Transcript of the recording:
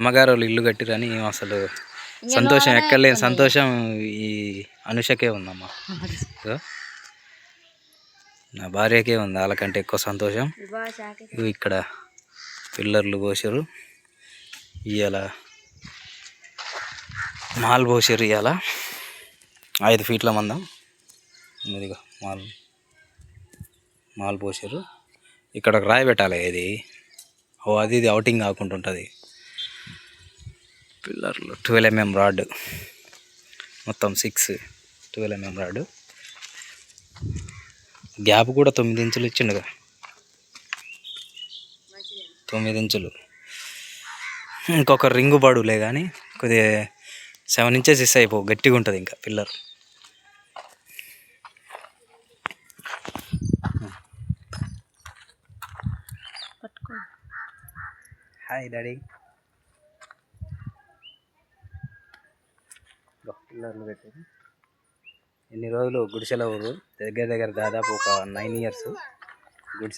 అమ్మగారు వాళ్ళు ఇల్లు కట్టిరని అసలు సంతోషం ఎక్కడలేని సంతోషం ఈ అనుషకే ఉందమ్మా. నా భార్యకే ఉంది వాళ్ళకంటే ఎక్కువ సంతోషం. ఇవి ఇక్కడ పిల్లర్లు పోసారు ఇవాళ మాల్ పోసారు ఇవాళ ఐదు ఫీట్ల మందం. ఇదిగో మాల్. మాల్ పోసారు ఇక్కడ రాయి పెట్టాలి ఇది. ఓ అది ఇది అవుటింగ్ కాకుండా ఉంటుంది. పిల్లర్లు. Twelve mm rod. మొత్తం six twelve mm rod. Gap కూడా తొమ్మిది ఇంచులు ఇచ్చిండుగా. తొమ్మిది ఇంచులు. ఇంకొక రింగు పడులే కానీ కొద్దిగా సెవెన్ ఇంచెస్ ఇస్ అయిపో గట్టిగా ఉంటుంది ఇంకా పిల్లర్. హాయ్ డాడీ పిల్లర్లు పెట్టారు ఎన్ని రోజులు గుడిసెల ఊరు? దగ్గర దగ్గర దాదాపు ఒక నైన్ ఇయర్స్